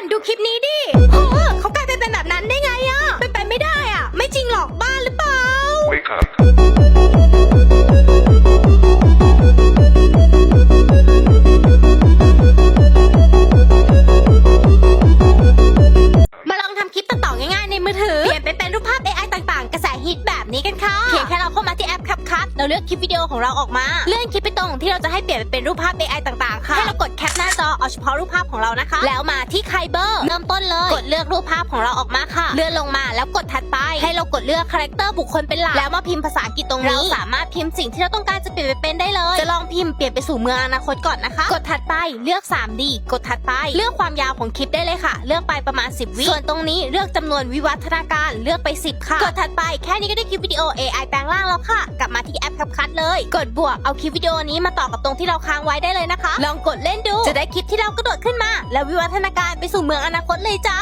คนดูคลิปนี้ดิโอ้เขากลายเป็นแบบนั้นได้ไงอะเป็นไปไม่ได้อะไม่จริงหรอกบ้าหรือเปล่า Wake up. มาลองทำคลิปตัดต่อง่ายๆในมือถือ เปลี่ยนไปเป็นรูปภาพ AI ต่างๆ กระแสฮิตแบบนี้กันค่ะ เพียงแค่เราเข้ามาที่แอป CapCut เราเลือกคลิปวิดีโอของเราออกมา เลื่อนคลิปไปตรงที่เราจะให้เปลี่ยนไปเป็นรูปภาพ AI ต่างๆ ค่ะให้ อเอาเฉพาะรูปภาพของเรานะคะ แล้วมาที่ไคเบอร์เริ่มต้นเลย กดเลือกรูปภาพของเราออกมาค่ะ เลื่อนลงมาแล้วกดถัดไป ให้เรากดเลือกคาแรคเตอร์บุคคลเป็นหลักแล้วมาพิมพ์ภาษาอังกฤษตรงนี้เราสามารถพิมพ์สิ่งที่เราต้องการจะเปลี่ยนไปเป็นได้เลย จะลองพิมพ์เปลี่ยนไปสู่เมืองอนาคตก่อนนะคะ กดถัดไปเลือก 3D กดถัดไป เลือกความยาวของคลิปได้เลยค่ะ เลือกไปประมาณ 10 วิส่วนตรงนี้เลือกจำนวนวิวัฒนาการเลือกไป 10 ค่ะ กดถัดไปแค่นี้ก็ได้คลิปวิดีโอ AI แปลงร่างแล้วค่ะ กลับมาที่แอป CapCut เลย กดบวกเอาคลิปวิดีโอนี้มาต่อกับตรงที่เราค้างไว้ได้เลยนะคะ ลองกดเล่นดูจะได้คลิปที่เรากระโดดขึ้นมา แล้ววิวัฒนาการไปสู่เมืองอนาคตเลยจ้า